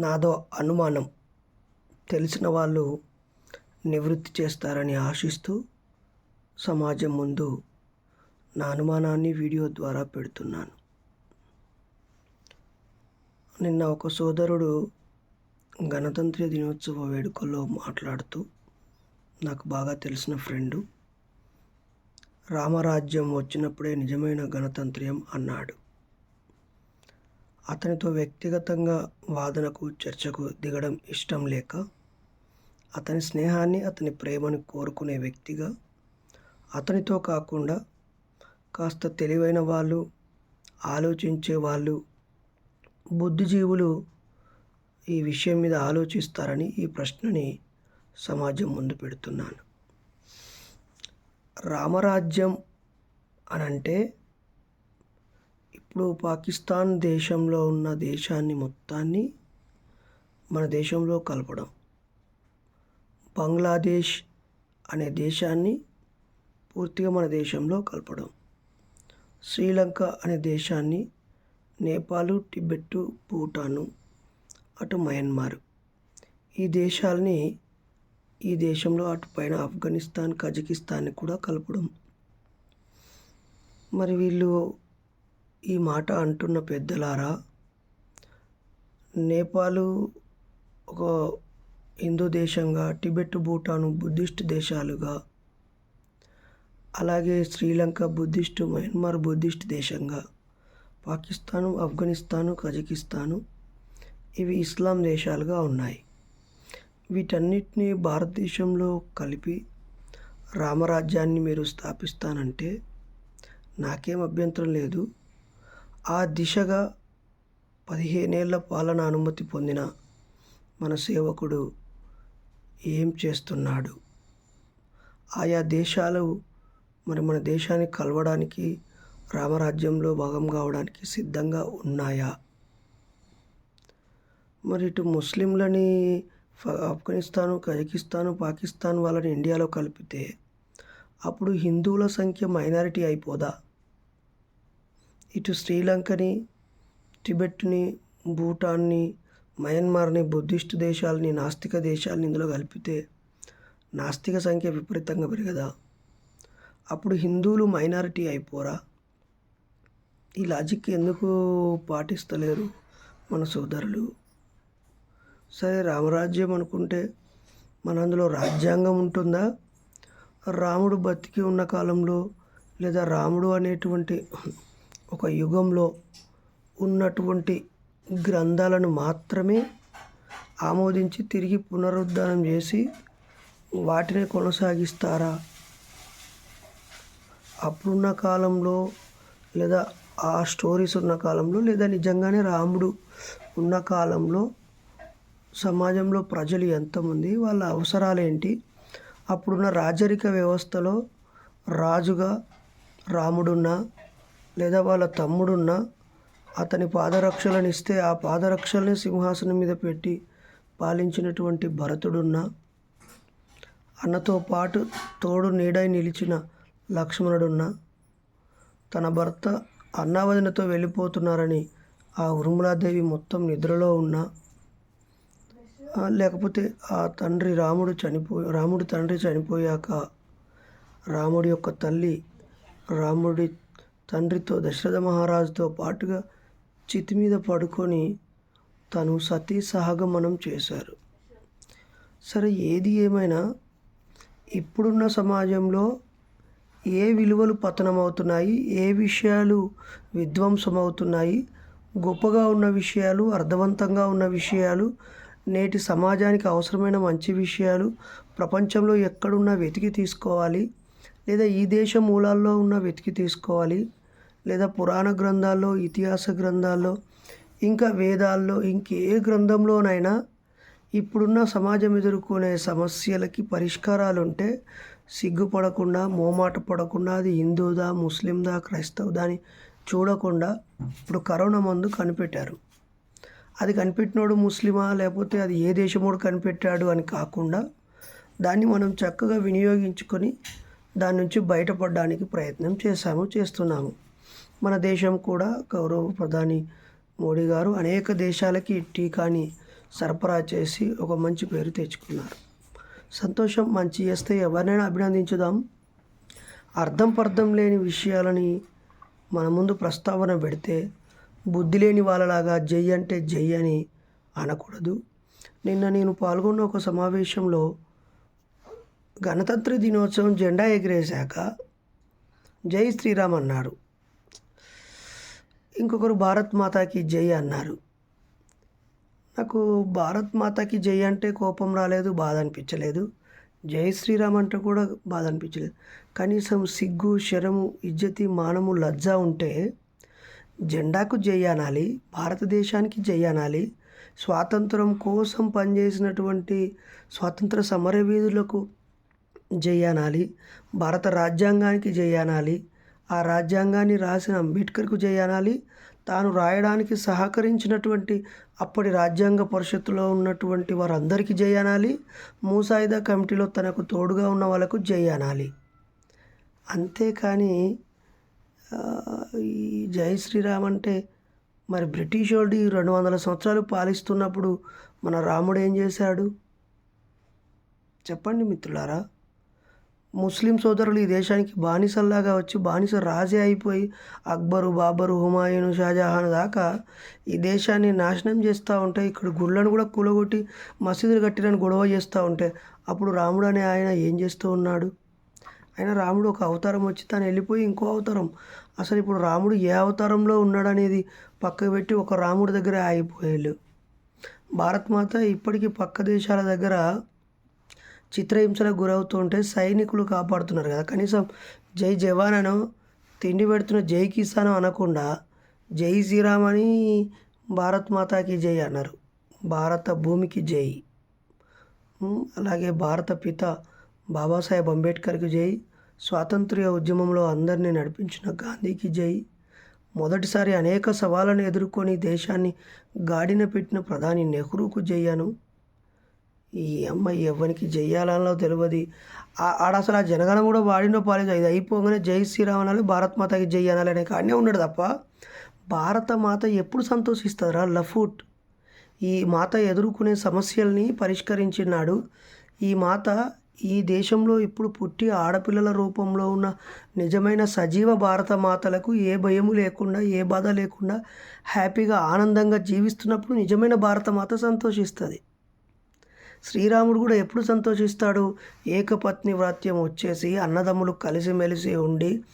నాదో అనుమానం. తెలిసిన వాళ్ళు నివృత్తి చేస్తారని ఆశిస్తూ సమాజం ముందు నా అనుమానాన్ని వీడియో ద్వారా పెడుతున్నాను. నిన్న ఒక సోదరుడు గణతంత్ర దినోత్సవ వేడుకల్లో మాట్లాడుతూ నాకు బాగా తెలిసిన ఫ్రెండు రామరాజ్యం వచ్చినప్పుడే నిజమైన గణతంత్ర్యం అన్నాడు. అతనితో వ్యక్తిగతంగా వాదనకు చర్చకు దిగడం ఇష్టం లేక అతని స్నేహాన్ని అతని ప్రేమను కోరుకునే వ్యక్తిగా అతనితో కాకుండా కాస్త తెలివైన వాళ్ళు ఆలోచించే వాళ్ళు బుద్ధిజీవులు ఈ విషయం మీద ఆలోచిస్తారని ఈ ప్రశ్నని సమాజం ముందు పెడుతున్నాను. రామరాజ్యం అనంటే ఇప్పుడు పాకిస్తాన్ దేశంలో ఉన్న దేశాన్ని మొత్తాన్ని మన దేశంలో కలపడం. బంగ్లాదేశ్ అనే దేశాన్ని పూర్తిగా మన దేశంలో కలపడం. శ్రీలంక అనే దేశాన్ని నేపాలు టిబెట్టు భూటాను అటు మయన్మార్ ఈ దేశాలని ఈ దేశంలో అటు పైన ఆఫ్ఘనిస్తాన్ కజకిస్తాన్ని కూడా కలపడం. మరి వీళ్ళు ఈ మాట అంటున్న పెద్దలారా నేపాలు ఒక హిందూ దేశంగా టిబెట్ భూటాను బుద్ధిస్ట్ దేశాలుగా అలాగే శ్రీలంక బుద్ధిస్టు మయన్మార్ బుద్ధిస్ట్ దేశంగా పాకిస్తాను ఆఫ్ఘనిస్తాను కజకిస్తాను ఇవి ఇస్లాం దేశాలుగా ఉన్నాయి. వీటన్నిటిని భారతదేశంలో కలిపి రామరాజ్యాన్ని మీరు స్థాపిస్తానంటే నాకేం అభ్యంతరం లేదు. ఆ దిశగా పదిహేనేళ్ళ పాలన అనుమతి పొందిన మన సేవకుడు ఏం చేస్తున్నాడు? ఆయా దేశాలు మరి మన దేశాన్ని కలవడానికి రామరాజ్యంలో భాగం కావడానికి సిద్ధంగా ఉన్నాయా? మరి ఇటు ముస్లింలని ఆఫ్ఘనిస్తాను కజకిస్తాను పాకిస్తాన్ వాళ్ళని ఇండియాలో కలిపితే అప్పుడు హిందువుల సంఖ్య మైనారిటీ అయిపోదా? ఇటు శ్రీలంకని టిబెట్ని భూటాన్ని మయన్మార్ని బుద్ధిస్ట్ దేశాలని నాస్తిక దేశాలని ఇందులో కలిపితే నాస్తిక సంఖ్య విపరీతంగా పెరగదా? అప్పుడు హిందువులు మైనారిటీ అయిపోరా? ఈ లాజిక్ ఎందుకు పాటిస్తలేరు మన సోదరులు? సరే రామరాజ్యం అనుకుంటే మన అందులో రాజ్యాంగం ఉంటుందా? రాముడు బతికి ఉన్న కాలంలో లేదా రాముడు అనేటువంటి ఒక యుగంలో ఉన్నటువంటి గ్రంథాలను మాత్రమే ఆమోదించి తిరిగి పునరుద్ధరణ చేసి వాటిని కొనసాగిస్తారా? అప్పుడున్న కాలంలో లేదా ఆ స్టోరీస్ ఉన్న కాలంలో లేదా నిజంగానే రాముడు ఉన్న కాలంలో సమాజంలో ప్రజలు ఎంతమంది వాళ్ళ అవసరాలు ఏంటి అప్పుడున్న రాజరిక వ్యవస్థలో రాజుగా రాముడున్నా లేదా వాళ్ళ తమ్ముడున్నా అతని పాదరక్షలను ఇస్తే ఆ పాదరక్షల్ని సింహాసనం మీద పెట్టి పాలించినటువంటి భరతుడున్నా అన్నతో పాటు తోడు నీడై నిలిచిన లక్ష్మణుడున్నా తన భర్త అన్నావదినతో వెళ్ళిపోతున్నారని ఆ ఉరుములాదేవి మొత్తం నిద్రలో ఉన్నా లేకపోతే ఆ తండ్రి రాముడు చనిపో రాముడి తండ్రి చనిపోయాక రాముడి యొక్క తల్లి రాముడి తండ్రితో దశరథ మహారాజుతో పాటుగా చితి మీద పడుకొని తను సతీ సహగమనం చేశారు. సరే ఏది ఏమైనా ఇప్పుడున్న సమాజంలో ఏ విలువలు పతనమవుతున్నాయి ఏ విషయాలు విధ్వంసమవుతున్నాయి గొప్పగా ఉన్న విషయాలు అర్థవంతంగా ఉన్న విషయాలు నేటి సమాజానికి అవసరమైన మంచి విషయాలు ప్రపంచంలో ఎక్కడున్నా వెతికి తీసుకోవాలి లేదా ఈ దేశ మూలాల్లో ఉన్న వెతికి తీసుకోవాలి లేదా పురాణ గ్రంథాల్లో ఇతిహాస గ్రంథాల్లో ఇంకా వేదాల్లో ఇంకే గ్రంథంలోనైనా ఇప్పుడున్న సమాజం ఎదుర్కొనే సమస్యలకి పరిష్కారాలు ఉంటే సిగ్గుపడకుండా మోమాట పడకుండా అది హిందూదా ముస్లిందా క్రైస్తవుదా అని చూడకుండా ఇప్పుడు కరోనా మందు కనిపెట్టారు. అది కనిపెట్టినోడు ముస్లిమా లేకపోతే అది ఏ దేశమోడు కనిపెట్టాడు అని కాకుండా దాన్ని మనం చక్కగా వినియోగించుకొని దాని నుంచి బయటపడడానికి ప్రయత్నం చేశాము చేస్తున్నాము. మన దేశం కూడా గౌరవ ప్రధాని మోడీ గారు అనేక దేశాలకి టీకాని సరఫరా చేసి ఒక మంచి పేరు తెచ్చుకున్నారు. సంతోషం మంచి చేస్తే ఎవరినైనా అభినందించుదాం. అర్థం పర్థం లేని విషయాలని మన ముందు ప్రస్తావన పెడితే బుద్ధి లేని వాళ్ళలాగా జై అంటే జై అని అనకూడదు. నిన్న నేను పాల్గొన్న ఒక సమావేశంలో గణతంత్ర దినోత్సవం జెండా ఎగిరేశాక జై శ్రీరామ్ అన్నారు ఇంకొకరు భారత్ మాతాకి జై అన్నారు. నాకు భారత్ మాతాకి జై అంటే కోపం రాలేదు బాధ అనిపించలేదు. జై శ్రీరామ్ అంటే కూడా బాధ అనిపించలేదు. కనీసం సిగ్గు శరము ఇజ్జతి మానము లజ్జ ఉంటే జెండాకు జై అనాలి భారతదేశానికి జై అనాలి. స్వాతంత్రం కోసం పనిచేసినటువంటి స్వాతంత్ర సమరవీధులకు జై అనాలి భారత రాజ్యాంగానికి జై అనాలి ఆ రాజ్యాంగాన్ని రాసిన అంబేద్కర్కు జై అనాలి. తాను రాయడానికి సహకరించినటువంటి అప్పటి రాజ్యాంగ పరిషత్తులో ఉన్నటువంటి వారందరికీ జై అనాలి. మూసాయిదా కమిటీలో తనకు తోడుగా ఉన్న వాళ్ళకు జై అనాలి. అంతేకాని ఈ జై శ్రీరామ్ అంటే మరి బ్రిటిష్ వాళ్ళు ఈ రెండు వందల సంవత్సరాలు పాలిస్తున్నప్పుడు మన రాముడు ఏం చేశాడు? చెప్పండి మిత్రులారా. ముస్లిం సోదరులు ఈ దేశానికి బానిసల్లాగా వచ్చి బానిస రాజే అయిపోయి అక్బరు బాబరు హుమాయూన్ షాజహాన్ దాకా ఈ దేశాన్ని నాశనం చేస్తూ ఉంటే ఇక్కడ గుళ్ళను కూడా కూలగొట్టి మసీదులు కట్టినని గొడవ చేస్తూ ఉంటే అప్పుడు రాముడు అనే ఆయన ఏం చేస్తూ ఉన్నాడు? ఆయన రాముడు ఒక అవతారం వచ్చి తను వెళ్ళిపోయి ఇంకో అవతారం. అసలు ఇప్పుడు రాముడు ఏ అవతారంలో ఉన్నాడనేది పక్కకు పెట్టి ఒక రాముడి దగ్గర ఆగిపోయాడు. భారత్ మాత ఇప్పటికీ పక్క దేశాల దగ్గర చిత్రహింసలకు గురవుతుంటే సైనికులు కాపాడుతున్నారు కదా. కనీసం జై జవాన్ అనో తిండి పెడుతున్న జై కిసాన్ అనకుండా జై శ్రీరామ్ అని భారత్ మాతాకి జై అన్నారు. భారత భూమికి జై. అలాగే భారత పిత బాబాసాహెబ్ అంబేద్కర్కి జై. స్వాతంత్ర్య ఉద్యమంలో అందరినీ నడిపించిన గాంధీకి జై. మొదటిసారి అనేక సవాళ్ళను ఎదుర్కొని దేశాన్ని గాడిన పెట్టిన ప్రధాని నెహ్రూకు జయ్యాను ఈ అమ్మాయి ఎవరికి జయ్యాలనో తెలియదు ఆడ అసలు ఆ జనగణం కూడా వాడినో పాలేదు ఇది అయిపోగానే జై శ్రీరామ్ అనాలి భారత్ మాతకి జై అనాలి అనే కాడనే ఉన్నాడు తప్ప భారత మాత ఎప్పుడు సంతోషిస్తారా? లఫూట్. ఈ మాత ఎదుర్కొనే సమస్యల్ని పరిష్కరించినాడు. ఈ మాత ఈ దేశంలో ఇప్పుడు పుట్టి ఆడపిల్లల రూపంలో ఉన్న నిజమైన సజీవ భారత మాతలకు ఏ భయము లేకుండా ఏ బాధ లేకుండా హ్యాపీగా ఆనందంగా జీవిస్తున్నప్పుడు నిజమైన భారత మాత సంతోషిస్తుంది. శ్రీరాముడు కూడా ఎప్పుడు సంతోషిస్తాడు? ఏకపత్ని వ్రాత్యం వచ్చేసి అన్నదమ్ములు కలిసిమెలిసి ఉండి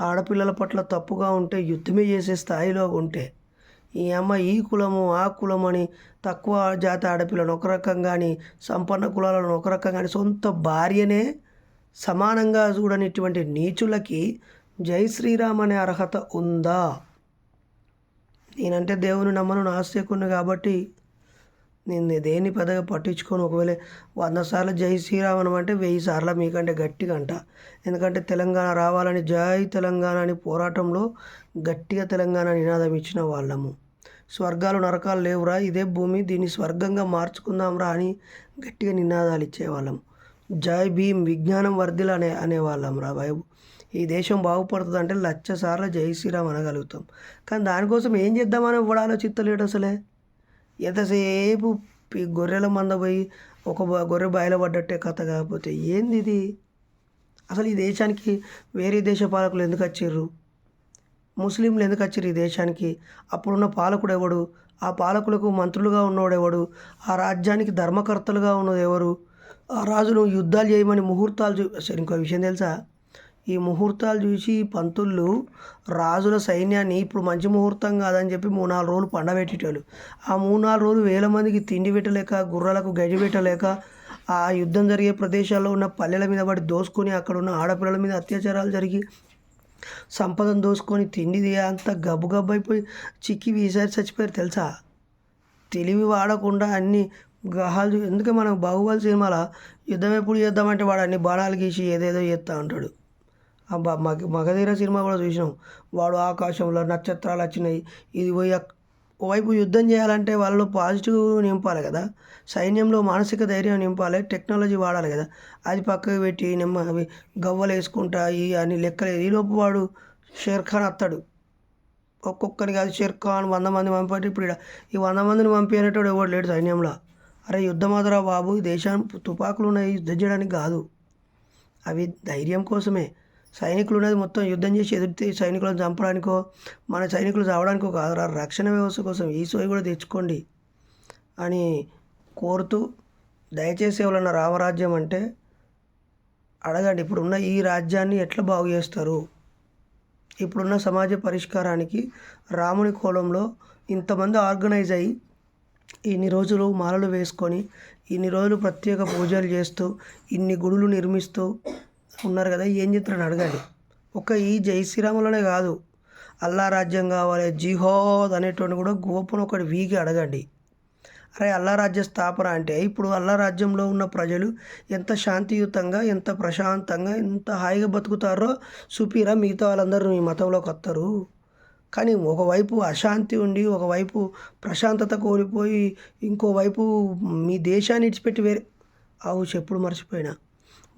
ఆడపిల్లల పట్ల తప్పుగా ఉంటే యుద్ధమే చేసే స్థాయిలో ఉంటే. ఈ అమ్మ ఈ కులము ఆ కులం అని తక్కువ జాతి ఆడపిల్లను ఒక కానీ సంపన్న కులాలను ఒక కానీ సొంత భార్యనే సమానంగా చూడనిటువంటి నీచులకి జై శ్రీరామ్ అనే అర్హత ఉందా? నేనంటే దేవుని నమ్మను నాస్తికుని కాబట్టి నేను దేన్ని పెద్దగా పట్టించుకోను? ఒకవేళ వంద సార్లు జై శ్రీరామ్ అనమంటే వెయ్యి సార్లు మీకంటే గట్టిగా అంట ఎందుకంటే తెలంగాణ రావాలని జై తెలంగాణ అని పోరాటంలో గట్టిగా తెలంగాణ నినాదం ఇచ్చిన వాళ్ళము. స్వర్గాలు నరకాలు లేవురా. ఇదే భూమి దీన్ని స్వర్గంగా మార్చుకుందాంరా అని గట్టిగా నినాదాలు ఇచ్చేవాళ్ళం జై భీమ్ విజ్ఞానం వర్ధిల్ అనే అనేవాళ్ళం రా బాబు. ఈ దేశం బాగుపడుతుంది అంటే లక్ష సార్లు జై శ్రీరామ్ అనగలుగుతాం కానీ దానికోసం ఏం చేద్దామని కూడా ఆలోచిస్తలేడు అసలే? ఎంతసేపు గొర్రెల మంద పోయి ఒక గొర్రె గొర్రె బయలుపడ్డట్టే కథ కాకపోతే ఏంది ఇది అసలు ఈ దేశానికి వేరే దేశ పాలకులు ఎందుకు వచ్చిర్రు? ముస్లింలు ఎందుకు వచ్చారు ఈ దేశానికి? అప్పుడున్న పాలకుడు ఎవడు? ఆ పాలకులకు మంత్రులుగా ఉన్నవాడు ఎవడు? ఆ రాజ్యానికి ధర్మకర్తలుగా ఉన్నది ఎవరు? ఆ రాజును యుద్ధాలు చేయమని ముహూర్తాలు చూ ఇంకో విషయం తెలుసా? ఈ ముహూర్తాలు చూసి ఈ పంతుళ్ళు రాజుల సైన్యాన్ని ఇప్పుడు మంచి ముహూర్తం కాదని చెప్పి మూడు నాలుగు రోజులు పండబెట్టేటోళ్ళు. ఆ మూడు నాలుగు రోజులు వేల మందికి తిండి పెట్టలేక గుర్రాలకు గడి పెట్టలేక ఆ యుద్ధం జరిగే ప్రదేశాల్లో ఉన్న పల్లెల మీద పడి దోసుకొని అక్కడ ఉన్న ఆడపిల్లల మీద అత్యాచారాలు జరిగి సంపదను దోసుకొని తిండిది అంత గబ్బు గబ్బు అయిపోయి చిక్కి వీసారి చచ్చిపోయారు తెలుసా? తెలివి వాడకుండా అన్ని గ్రహాలు ఎందుకే మనం బాహుబలి సినిమాలో యుద్ధం ఎప్పుడు చేద్దామంటే వాడు అన్ని బాణాలు గీసి ఏదేదో చేస్తూ ఉంటాడు. మగ మగధీర సినిమా కూడా చూసినాం. వాడు ఆకాశంలో నక్షత్రాలు వచ్చినాయి. ఇది పోయి వైపు ఓవైపు యుద్ధం చేయాలంటే వాళ్ళలో పాజిటివ్ నింపాలి కదా. సైన్యంలో మానసిక ధైర్యం నింపాలి. టెక్నాలజీ వాడాలి కదా. అది పక్కకు పెట్టి నిమ్మ అవి గవ్వలు వేసుకుంటా ఈ అని లెక్కలేదు ఈలోపు వాడు షేర్ ఖాన్ వస్తాడు. ఒక్కొక్కరికి కాదు షెర్ఖాన్ వంద మంది పంపాడు ఇప్పుడు ఈ వంద మందిని పంపించేటోడు ఎవడు లేడు సైన్యంలో. అరే యుద్ధమాదరా బాబు దేశాన్ని దేశానికి తుపాకులు ఉన్నాయి యుద్ధం చేయడానికి కాదు. అవి ధైర్యం కోసమే. సైనికులు అనేది మొత్తం యుద్ధం చేసి ఎదుర్తే సైనికులను చంపడానికో మన సైనికులు చావడానికో కాదురా రక్షణ వ్యవస్థ కోసం ఈ సోయి కూడా తెచ్చుకోండి అని కోరుతూ దయచేసి ఎవరన్నా రామరాజ్యం అంటే అడగండి. ఇప్పుడున్న ఈ రాజ్యాన్ని ఎట్లా బాగు చేస్తారు? ఇప్పుడున్న సమాజ పరిష్కారానికి రాముని కోలంలో ఇంతమంది ఆర్గనైజ్ అయ్యి ఇన్ని రోజులు మాలలు వేసుకొని ఇన్ని రోజులు ప్రత్యేక పూజలు చేస్తూ ఇన్ని గుడులు నిర్మిస్తూ ఉన్నారు కదా ఏం చెప్తారని అడగండి. ఒక ఈ జై శ్రీరాములనే కాదు అల్లా రాజ్యం కావాలి జిహోద్ అనేటువంటి కూడా గోపను ఒకటి వీగి అడగండి. అరే అల్లా రాజ్య స్థాపన అంటే ఇప్పుడు అల్లా రాజ్యంలో ఉన్న ప్రజలు ఎంత శాంతియుతంగా ఎంత ప్రశాంతంగా ఎంత హాయిగా బతుకుతారో సుపీరా మిగతా వాళ్ళందరూ మీ మతంలోకి వస్తారు. కానీ ఒకవైపు అశాంతి ఉండి ఒకవైపు ప్రశాంతత కోల్పోయి ఇంకోవైపు మీ దేశాన్ని ఇడిచిపెట్టి వేరే అవు చెప్పుడు మర్చిపోయినా.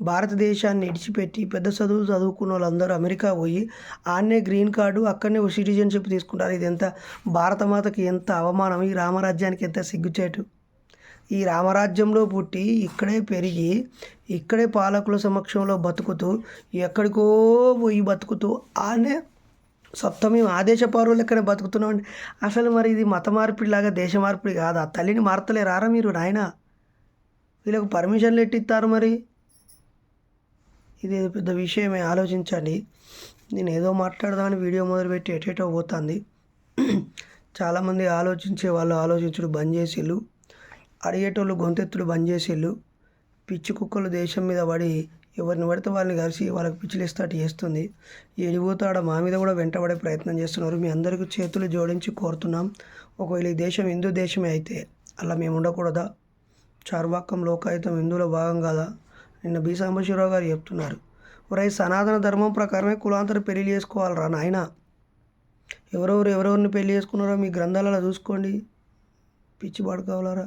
భారతదేశాన్ని విడిచిపెట్టి పెద్ద చదువులు చదువుకున్న వాళ్ళందరూ అమెరికా పోయి ఆడనే గ్రీన్ కార్డు అక్కడనే సిటిజన్షిప్ తీసుకుంటారు. ఇది ఎంత భారతమాతకి ఎంత అవమానం? ఈ రామరాజ్యానికి ఎంత సిగ్గుచేటు? ఈ రామరాజ్యంలో పుట్టి ఇక్కడే పెరిగి ఇక్కడే పాలకుల సమక్షంలో బతుకుతూ ఎక్కడికో పోయి బతుకుతూ ఆనే సొంత మేము ఆదేశ పౌరులు ఎక్కడ అసలు మరి ఇది మత మార్పిడిలాగా దేశ మార్పిడి కాదా? తల్లిని మారతలే రారా మీరు నాయన? వీళ్ళకు పర్మిషన్లు ఎట్టిస్తారు మరి? ఇది పెద్ద విషయమే ఆలోచించండి. నేను ఏదో మాట్లాడదామని వీడియో మొదలుపెట్టి ఎటేటో పోతుంది. చాలామంది ఆలోచించే వాళ్ళు ఆలోచించుడు బంద్ చేసిళ్ళు. అడిగేటోళ్ళు గొంతెత్తుడు బంద్ చేసిళ్ళు. పిచ్చి కుక్కలు దేశం మీద పడి ఎవరిని పడితే వాళ్ళని కలిసి వాళ్ళకి పిచ్చిలేస్తాటు చేస్తుంది. ఎడిపోతాడ మా మీద కూడా వెంటబడే ప్రయత్నం చేస్తున్నారు. మీ అందరికీ చేతులు జోడించి కోరుతున్నాం. ఒకవేళ ఈ దేశం హిందూ దేశమే అయితే అలా మేము ఉండకూడదా? చార్వాకం లోకాయుతం హిందువుల భాగం కాదా? నిన్న బి. సాంబశివరావు గారు చెప్తున్నారు. ఒరై సనాతన ధర్మం ప్రకారమే కులాంతర పెళ్ళి చేసుకోవాలరా నాయన? ఎవరెవరు ఎవరెవరిని పెళ్ళి చేసుకున్నారో మీ గ్రంథాలలో చూసుకోండి. పిచ్చి పడుకోవాలరా?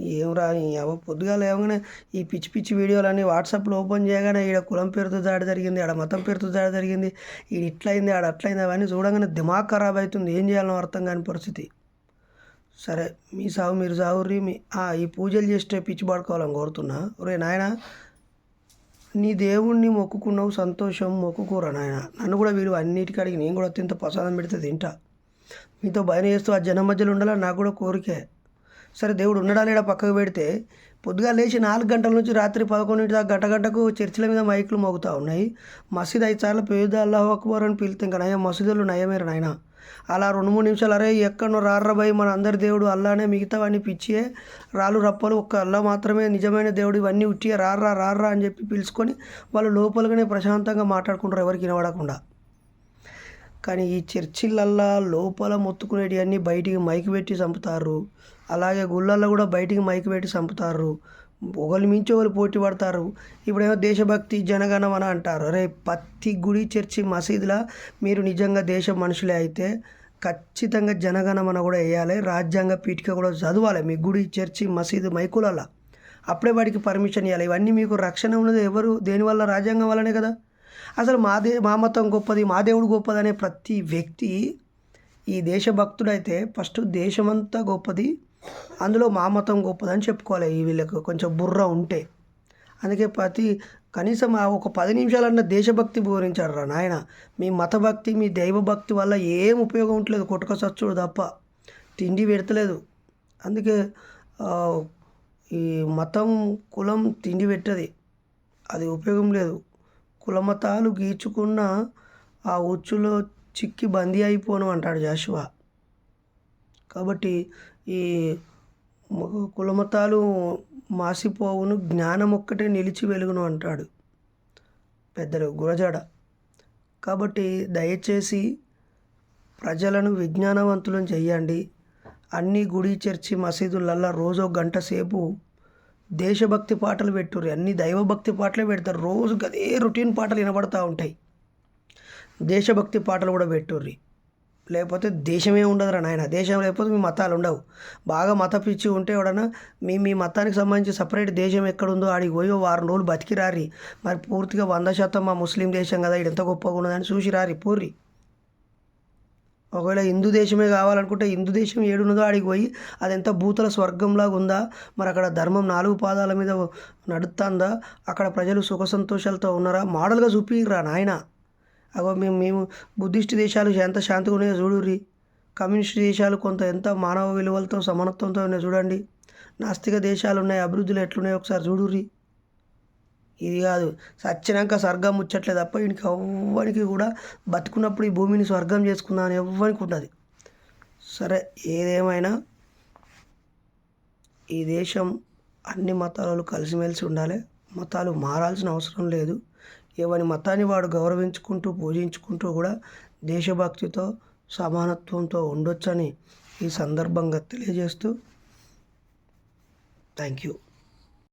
ఏం రా అవ పొద్దుగా లేవగానే ఈ పిచ్చి పిచ్చి వీడియోలన్నీ వాట్సాప్లో ఓపెన్ చేయగానే ఈడ కులం పేరుతో దాడి జరిగింది ఆడ మతం పేరుతో దాడి జరిగింది ఈడ ఇట్లయింది ఆడ అట్లయింది అవన్నీ చూడగానే దిమాగ్ ఖరాబ్ అవుతుంది. ఏం చేయాలో అర్థం కాని పరిస్థితి. సరే మీ సాగు మీరు సాగుర్రి మీ ఈ పూజలు చేస్తే పిచ్చి పడుకోవాలని కోరుతున్నా. ఒరే నాయన నీ దేవుణ్ణి మొక్కుకున్నావు సంతోషం మొక్కుకోరా నాయన. నన్ను కూడా వీడు అన్నిటికీ అడిగి నేను కూడా తింత ప్రసాదం పెడితే తింటా. మీతో భయం చేస్తూ ఆ జనం మధ్యలో ఉండాలని నాకు కూడా కోరికే. సరే దేవుడు ఉండడా లేడా పక్కకు పెడితే పొద్దుగా లేచి నాలుగు గంటల నుంచి రాత్రి పదకొండింటి దాకా గంట గంటకు చర్చిల మీద మైకులు మోగుతూ ఉన్నాయి. మసీద్ ఐదు సార్లు పేద అల్లాహ్ అక్బర్ అని పిలితే ఇంకా నయం మసీదులు నయమేరు నాయనా. అలా రెండు మూడు నిమిషాలు అరే ఎక్కడో రార్రబాయి మన అందరి దేవుడు అల్లానే మిగతావన్నీ పిచ్చియే రాళ్ళు రప్పలు ఒక్క అల్లా మాత్రమే నిజమైన దేవుడు ఇవన్నీ ఉట్టియే రార్రా రార్రా అని చెప్పి పిలుచుకొని వాళ్ళు లోపలగానే ప్రశాంతంగా మాట్లాడుకుంటారు ఎవరికి వినబడకుండా. కానీ ఈ చర్చిలల్లా లోపల మొత్తుకునేటివన్నీ బయటికి మైకి పెట్టి చంపుతారు. అలాగే గుళ్ళల్లో కూడా బయటికి మైకి పెట్టి చంపుతారు. ఒకళ్ళు మించి ఒకరు పోటీ పడతారు? ఇప్పుడేమో దేశభక్తి జనగణమన అంటారు. అరే ప్రతి గుడి చర్చి మసీదులా? మీరు నిజంగా దేశ మనుషులే అయితే ఖచ్చితంగా జనగణమన కూడా వేయాలి. రాజ్యాంగ పీఠిక కూడా చదవాలి మీ గుడి చర్చి మసీదు మైకులల్లా అప్పుడే వాడికి పర్మిషన్ ఇవ్వాలి. ఇవన్నీ మీకు రక్షణ ఉన్నది ఎవరు? దేనివల్ల రాజ్యాంగం వల్లనే కదా. అసలు మా దే మా మతం గొప్పది మా దేవుడు గొప్పది అనే ప్రతి వ్యక్తి ఈ దేశభక్తుడైతే ఫస్ట్ దేశమంతా గొప్పది అందులో మా మతం గొప్పదని చెప్పుకోవాలి. ఈ వీళ్ళకు కొంచెం బుర్ర ఉంటే. అందుకే ప్రతి కనీసం ఆ ఒక పది నిమిషాలన్న దేశభక్తి బోధించారు రా నాయన. మీ మతభక్తి మీ దైవభక్తి వల్ల ఏం ఉపయోగం ఉండలేదు. కొట్టుక సచ్చుడు తప్ప. తిండి పెడతలేదు. అందుకే ఈ మతం కులం తిండి పెట్టది. అది ఉపయోగం లేదు. కులమతాలు గీచుకున్న ఆ ఉచ్చులో చిక్కి బందీ అయిపోను అంటాడు జాషువా. కాబట్టి ఈ కులమతాలు మాసిపోవును జ్ఞానం ఒక్కటే నిలిచి వెలుగును అంటాడు పెద్దలు గురజాడ. కాబట్టి దయచేసి ప్రజలను విజ్ఞానవంతులను చెయ్యండి. అన్ని గుడి చర్చి మసీదులల్లా రోజు గంట సేపు దేశభక్తి పాటలు పెట్టురు అన్ని దైవభక్తి పాటలే పెడతారు. రోజు అదే రొటీన్ పాటలు వినబడతా ఉంటాయి. దేశభక్తి పాటలు కూడా పెట్టుర్రి. లేకపోతే దేశమే ఉండదురా నాయన. దేశం లేకపోతే మీ మతాలు ఉండవు. బాగా మత పిచ్చి ఉంటే ఎవడన్నా మీ మీ మతానికి సంబంధించి సపరేట్ దేశం ఎక్కడుందో ఆడికి పోయి వారం రోజులు బతికి రారి మరి పూర్తిగా వంద శాతం మా ముస్లిం దేశం కదా ఇది ఎంత గొప్పగా ఉన్నదని చూసి రారి పూర్రి. ఒకవేళ హిందూ దేశమే కావాలనుకుంటే హిందూ దేశం ఏడున్నదో ఆడికి పోయి అది ఎంత భూతల స్వర్గంలాగా ఉందా? మరి అక్కడ ధర్మం నాలుగు పాదాల మీద నడుస్తుందా అక్కడ ప్రజలు సుఖ సంతోషాలతో ఉన్నారా? మోడల్గా చూపిరా నాయనా. అగో మేము మేము బుద్ధిస్ట్ దేశాలు ఎంత శాంతిగా ఉన్నాయో చూడుర్రి. కమ్యూనిస్ట్ దేశాలు కొంత ఎంత మానవ విలువలతో సమానత్వంతో ఉన్నాయో చూడండి. నాస్తిక దేశాలు ఉన్నాయి అభివృద్ధిలో ఎట్లున్నాయో ఒకసారి చూడుర్రి. ఇది కాదు సచ్చినాక స్వర్గం ముచ్చట్లే తప్ప వీనికి ఎవ్వరికి కూడా బతుకున్నప్పుడు ఈ భూమిని స్వర్గం చేసుకుందాం అని ఎవ్వరికి ఉండదు సరే ఏదేమైనా ఈ దేశం అన్ని మతాలు కలిసిమెలిసి ఉండాలి. మతాలు మారాల్సిన అవసరం లేదు. ఎవరి మతాన్ని వాడు గౌరవించుకుంటూ పూజించుకుంటూ కూడా దేశభక్తితో సమానత్వంతో ఉండొచ్చని ఈ సందర్భంగా తెలియజేస్తూ థ్యాంక్ యూ